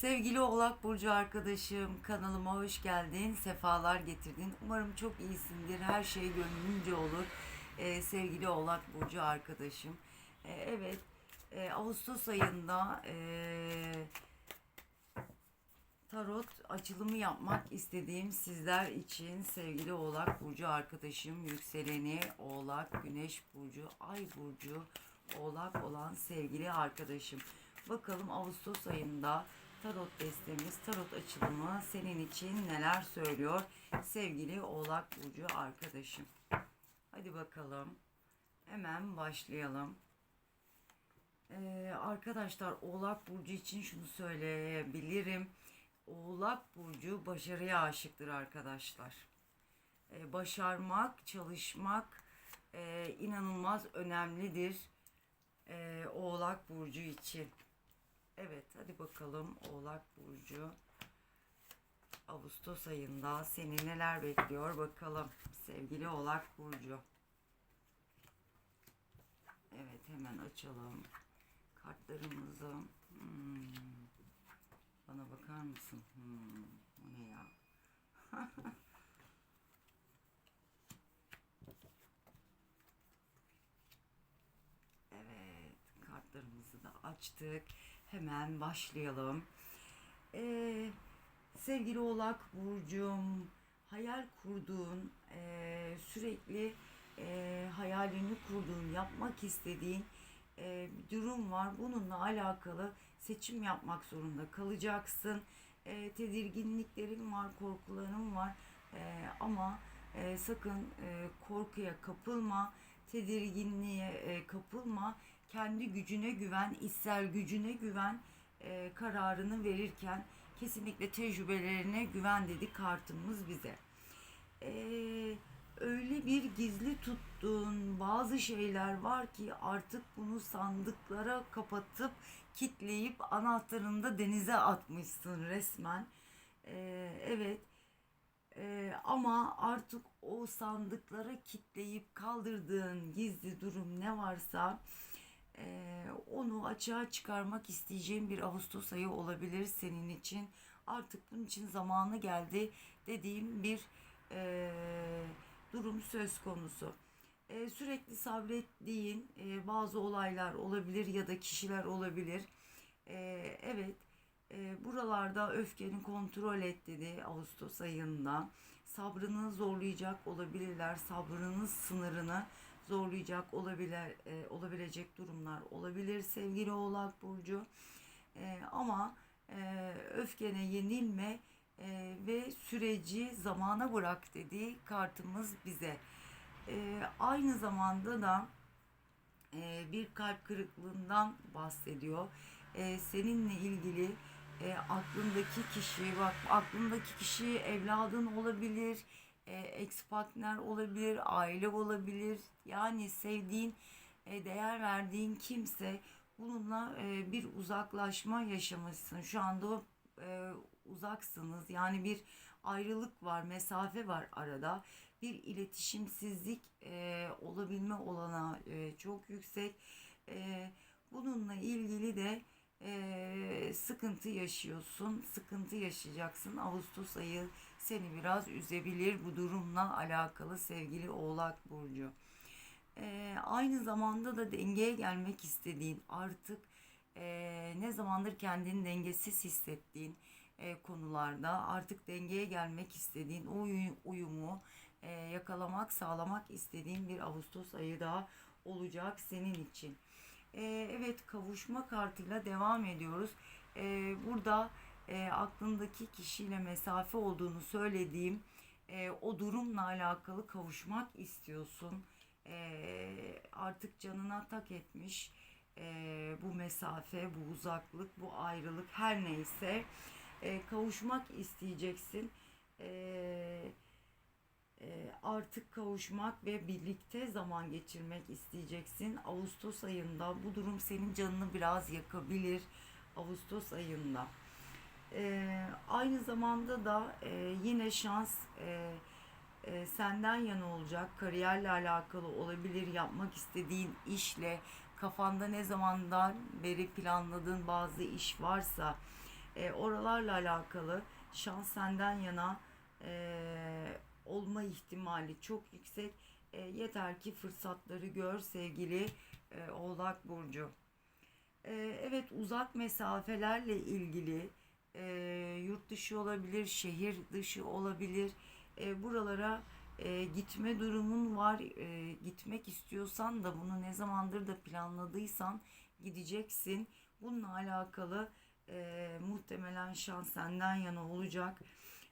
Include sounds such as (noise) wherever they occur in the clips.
Sevgili Oğlak Burcu arkadaşım kanalıma hoş geldin, sefalar getirdin. Umarım çok iyisindir, her şey gönlünce olur. Ee, sevgili Oğlak Burcu arkadaşım. Ee, evet, e, Ağustos ayında e, tarot açılımı yapmak istediğim sizler için sevgili Oğlak Burcu arkadaşım, yükseleni Oğlak, Güneş Burcu, Ay Burcu, Oğlak olan sevgili arkadaşım. Bakalım Ağustos ayında tarot destemiz, tarot açılımı senin için neler söylüyor sevgili Oğlak Burcu arkadaşım. Hadi bakalım. Hemen başlayalım. Ee, arkadaşlar Oğlak Burcu için şunu söyleyebilirim. Oğlak Burcu başarıya aşıktır arkadaşlar. Ee, başarmak, çalışmak e, inanılmaz önemlidir. Ee, Oğlak Burcu için. Evet hadi bakalım Oğlak Burcu. Ağustos ayında seni neler bekliyor bakalım sevgili Oğlak Burcu. Evet hemen açalım kartlarımızı. Hmm. Bana bakar mısın? Hmm. Bu ne ya? (laughs) Evet kartlarımızı da açtık. Hemen başlayalım. Ee, sevgili Oğlak Burcu'm hayal kurduğun e, sürekli e, hayalini kurduğun yapmak istediğin e, bir durum var. Bununla alakalı seçim yapmak zorunda kalacaksın. E, tedirginliklerin var, korkuların var. E, ama e, sakın e, korkuya kapılma, tedirginliğe e, kapılma. Kendi gücüne güven, içsel gücüne güven. E, kararını verirken kesinlikle tecrübelerine güven dedi kartımız bize. E, öyle bir gizli tuttuğun bazı şeyler var ki artık bunu sandıklara kapatıp kitleyip anahtarını da denize atmışsın resmen. Ee, evet. Ee, ama artık o sandıklara kitleyip kaldırdığın gizli durum ne varsa e, onu açığa çıkarmak isteyeceğim bir Ağustos ayı olabilir senin için. Artık bunun için zamanı geldi dediğim bir e, durum söz konusu. E, sürekli sabrettiğin e, bazı olaylar olabilir ya da kişiler olabilir. E, evet, e, buralarda öfkeni kontrol et dedi Ağustos ayında. Sabrını zorlayacak olabilirler, sabrının sınırını zorlayacak olabilir, e, olabilecek durumlar olabilir sevgili Oğlak Burcu. E, ama e, öfkene yenilme e, ve süreci zamana bırak dediği kartımız bize. E, aynı zamanda da e, bir kalp kırıklığından bahsediyor. E, seninle ilgili e, aklındaki kişi, bak aklındaki kişi evladın olabilir, e, ex partner olabilir, aile olabilir. Yani sevdiğin, e, değer verdiğin kimse bununla e, bir uzaklaşma yaşamışsın. Şu anda e, uzaksınız. Yani bir ayrılık var, mesafe var arada. Bir iletişimsizlik e, olabilme olanağı e, çok yüksek. E, bununla ilgili de e, sıkıntı yaşıyorsun, sıkıntı yaşayacaksın. Ağustos ayı seni biraz üzebilir bu durumla alakalı sevgili Oğlak Burcu. E, aynı zamanda da dengeye gelmek istediğin artık e, ne zamandır kendini dengesiz hissettiğin e, konularda artık dengeye gelmek istediğin o uy- uyumu e, yakalamak, sağlamak istediğin bir Ağustos ayı daha olacak senin için. E, evet kavuşma kartıyla devam ediyoruz. E, burada e, aklındaki kişiyle mesafe olduğunu söylediğim e, o durumla alakalı kavuşmak istiyorsun. E, artık canına tak etmiş e, bu mesafe, bu uzaklık, bu ayrılık her neyse kavuşmak isteyeceksin. E, e, artık kavuşmak ve birlikte zaman geçirmek isteyeceksin. Ağustos ayında bu durum senin canını biraz yakabilir. Ağustos ayında. E, aynı zamanda da e, yine şans e, e, senden yana olacak. Kariyerle alakalı olabilir. Yapmak istediğin işle kafanda ne zamandan beri planladığın bazı iş varsa oralarla alakalı şans senden yana olma ihtimali çok yüksek. E, yeter ki fırsatları gör sevgili e, Oğlak Burcu. E, evet uzak mesafelerle ilgili e, yurt dışı olabilir, şehir dışı olabilir. E, buralara e, gitme durumun var. E, gitmek istiyorsan da bunu ne zamandır da planladıysan gideceksin. Bununla alakalı e, muhtemelen şans senden yana olacak.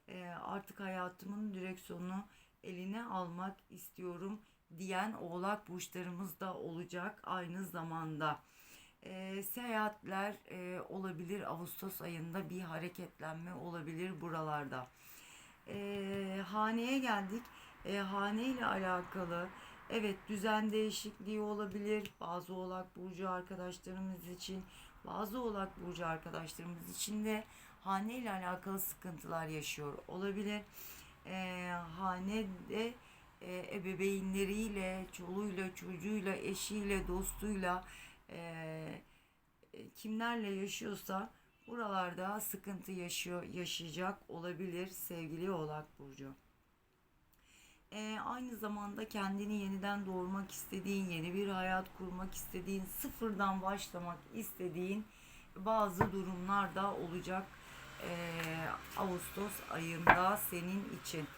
E, artık hayatımın direksiyonunu eline almak istiyorum diyen oğlak burçlarımız da olacak aynı zamanda. E, seyahatler e, olabilir Ağustos ayında bir hareketlenme olabilir buralarda. E, haneye geldik. E, hane ile alakalı evet düzen değişikliği olabilir bazı oğlak burcu arkadaşlarımız için bazı oğlak burcu arkadaşlarımız için de hane ile alakalı sıkıntılar yaşıyor olabilir. E, hanede e, ebeveynleriyle, çoluğuyla, çocuğuyla, eşiyle, dostuyla e, kimlerle yaşıyorsa buralarda sıkıntı yaşıyor, yaşayacak olabilir sevgili Oğlak Burcu. E, aynı zamanda kendini yeniden doğurmak istediğin, yeni bir hayat kurmak istediğin, sıfırdan başlamak istediğin bazı durumlar da olacak e, Ağustos ayında senin için.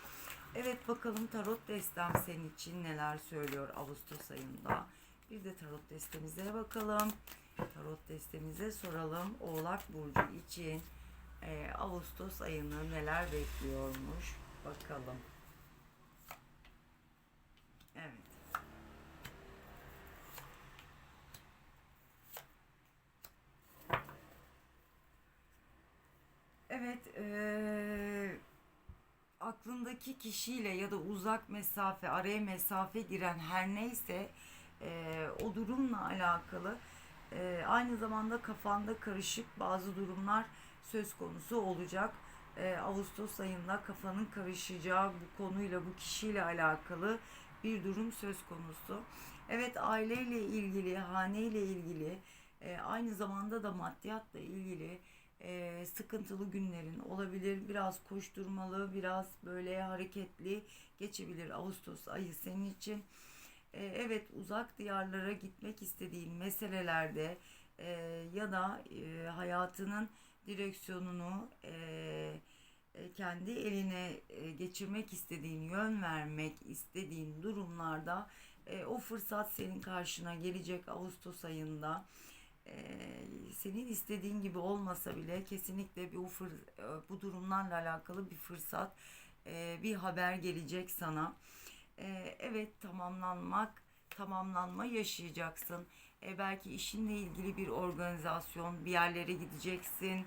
Evet bakalım tarot destem senin için neler söylüyor Ağustos ayında. Bir de tarot destemize bakalım. Tarot destemize soralım. Oğlak Burcu için e, Ağustos ayını neler bekliyormuş. Bakalım. Evet. Evet, eee, aklındaki kişiyle ya da uzak mesafe, araya mesafe giren her neyse eee, o durumla alakalı eee, aynı zamanda kafanda karışık bazı durumlar söz konusu olacak. Eee, Ağustos ayında kafanın karışacağı bu konuyla, bu kişiyle alakalı bir durum söz konusu. Evet aileyle ilgili, haneyle ilgili, eee, aynı zamanda da maddiyatla ilgili e, sıkıntılı günlerin olabilir. Biraz koşturmalı, biraz böyle hareketli geçebilir Ağustos ayı senin için. E, evet uzak diyarlara gitmek istediğin meselelerde e, ya da e, hayatının direksiyonunu e, kendi eline e, geçirmek istediğin, yön vermek istediğin durumlarda e, o fırsat senin karşına gelecek Ağustos ayında. Senin istediğin gibi olmasa bile kesinlikle bir fır, bu durumlarla alakalı bir fırsat, bir haber gelecek sana. Evet tamamlanmak, tamamlanma yaşayacaksın. Belki işinle ilgili bir organizasyon, bir yerlere gideceksin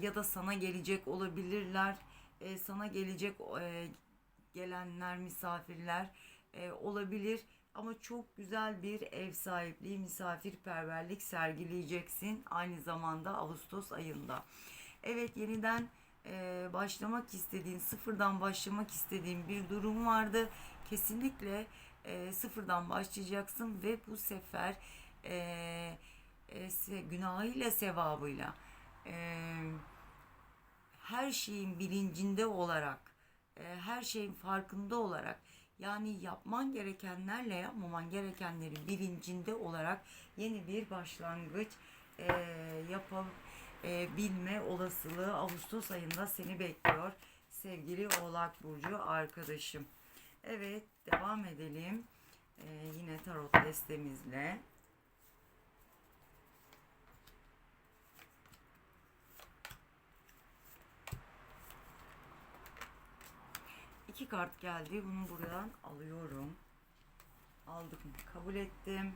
ya da sana gelecek olabilirler. Sana gelecek gelenler, misafirler olabilir ama çok güzel bir ev sahipliği, misafirperverlik sergileyeceksin aynı zamanda Ağustos ayında. Evet yeniden e, başlamak istediğin, sıfırdan başlamak istediğin bir durum vardı. Kesinlikle e, sıfırdan başlayacaksın ve bu sefer e, e, günahıyla sevabıyla e, her şeyin bilincinde olarak, e, her şeyin farkında olarak yani yapman gerekenlerle yapmaman gerekenlerin bilincinde olarak yeni bir başlangıç e, yapabilme e, olasılığı Ağustos ayında seni bekliyor. Sevgili Oğlak Burcu arkadaşım. Evet devam edelim. E, yine tarot destemizle. İki kart geldi. Bunu buradan alıyorum. Aldık mı? Kabul ettim.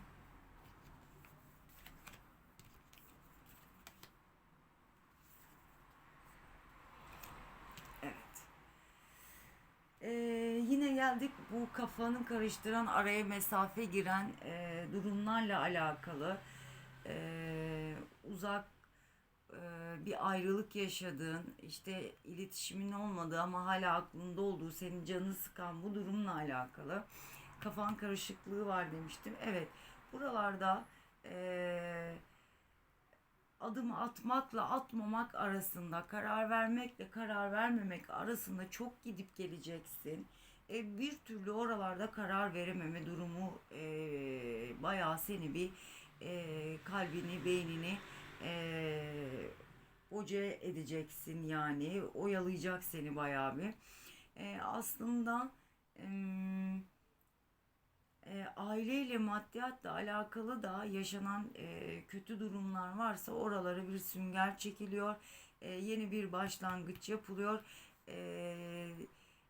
Evet. Ee, yine geldik bu kafanı karıştıran, araya mesafe giren e, durumlarla alakalı. E, uzak bir ayrılık yaşadığın, işte iletişimin olmadığı ama hala aklında olduğu, senin canını sıkan bu durumla alakalı kafan karışıklığı var demiştim. Evet, buralarda e, adımı atmakla atmamak arasında, karar vermekle karar vermemek arasında çok gidip geleceksin. E, bir türlü oralarda karar verememe durumu e, bayağı seni bir e, kalbini, beynini e, edeceksin yani. Oyalayacak seni bayağı bir. E, aslında e, aileyle maddiyatla alakalı da yaşanan e, kötü durumlar varsa oralara bir sünger çekiliyor. E, yeni bir başlangıç yapılıyor. E,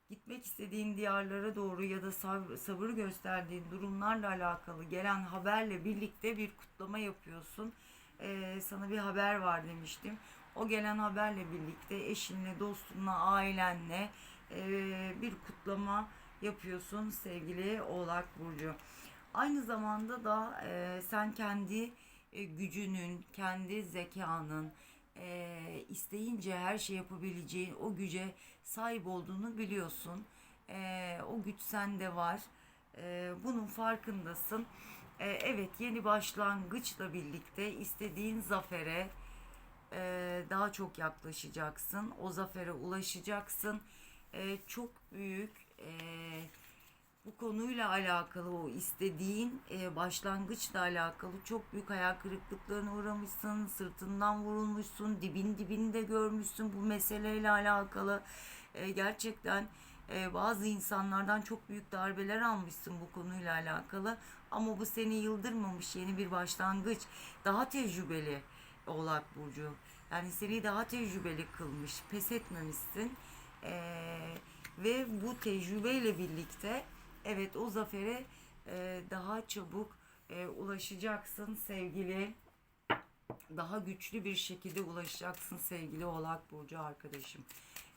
gitmek istediğin diyarlara doğru ya da sab- sabır gösterdiğin durumlarla alakalı gelen haberle birlikte bir kutlama yapıyorsun. E, sana bir haber var demiştim. O gelen haberle birlikte eşinle, dostunla, ailenle e, bir kutlama yapıyorsun sevgili Oğlak Burcu. Aynı zamanda da e, sen kendi e, gücünün, kendi zekanın, e, isteyince her şey yapabileceğin o güce sahip olduğunu biliyorsun. E, o güç sende var. E, bunun farkındasın. E, evet yeni başlangıçla birlikte istediğin zafere e, daha çok yaklaşacaksın. O zafere ulaşacaksın. E, çok büyük e, bu konuyla alakalı o istediğin e, başlangıçla alakalı çok büyük hayal kırıklıklarına uğramışsın. Sırtından vurulmuşsun. Dibin dibinde görmüşsün bu meseleyle alakalı. E, gerçekten e, bazı insanlardan çok büyük darbeler almışsın bu konuyla alakalı. Ama bu seni yıldırmamış yeni bir başlangıç. Daha tecrübeli Oğlak Burcu. Yani seni daha tecrübeli kılmış. Pes etmemişsin. Ee, ve bu tecrübeyle birlikte evet o zafere e, daha çabuk e, ulaşacaksın sevgili daha güçlü bir şekilde ulaşacaksın sevgili Oğlak Burcu arkadaşım.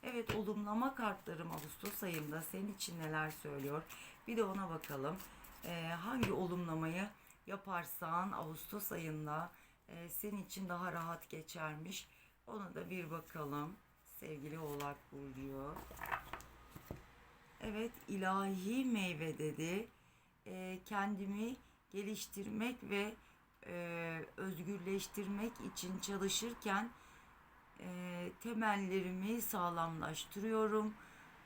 Evet olumlama kartlarım Ağustos ayında senin için neler söylüyor? Bir de ona bakalım. Ee, hangi olumlamayı yaparsan Ağustos ayında e, senin için daha rahat geçermiş. Ona da bir bakalım sevgili Oğlak Burcu. Evet ilahi meyve dedi. Ee, kendimi geliştirmek ve e, özgürleştirmek için çalışırken e, temellerimi sağlamlaştırıyorum.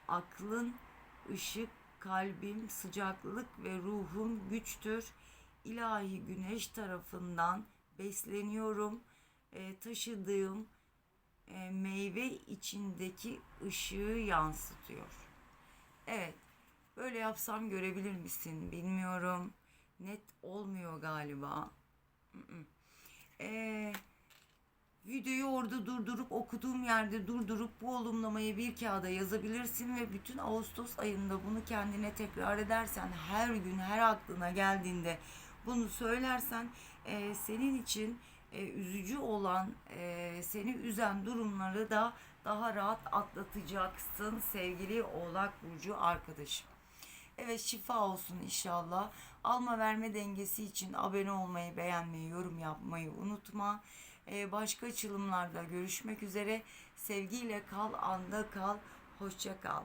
Aklın ışık, kalbim sıcaklık ve ruhum güçtür. İlahi güneş tarafından besleniyorum. E, taşıdığım e, meyve içindeki ışığı yansıtıyor. Evet, böyle yapsam görebilir misin bilmiyorum. Net olmuyor galiba. Mm-mm. Videoyu orada durdurup okuduğum yerde durdurup bu olumlamayı bir kağıda yazabilirsin ve bütün Ağustos ayında bunu kendine tekrar edersen her gün her aklına geldiğinde bunu söylersen e, senin için e, üzücü olan e, seni üzen durumları da daha rahat atlatacaksın sevgili Oğlak Burcu arkadaşım. Evet şifa olsun inşallah. Alma verme dengesi için abone olmayı, beğenmeyi, yorum yapmayı unutma. Ee, başka açılımlarda görüşmek üzere. Sevgiyle kal, anda kal, hoşça kal.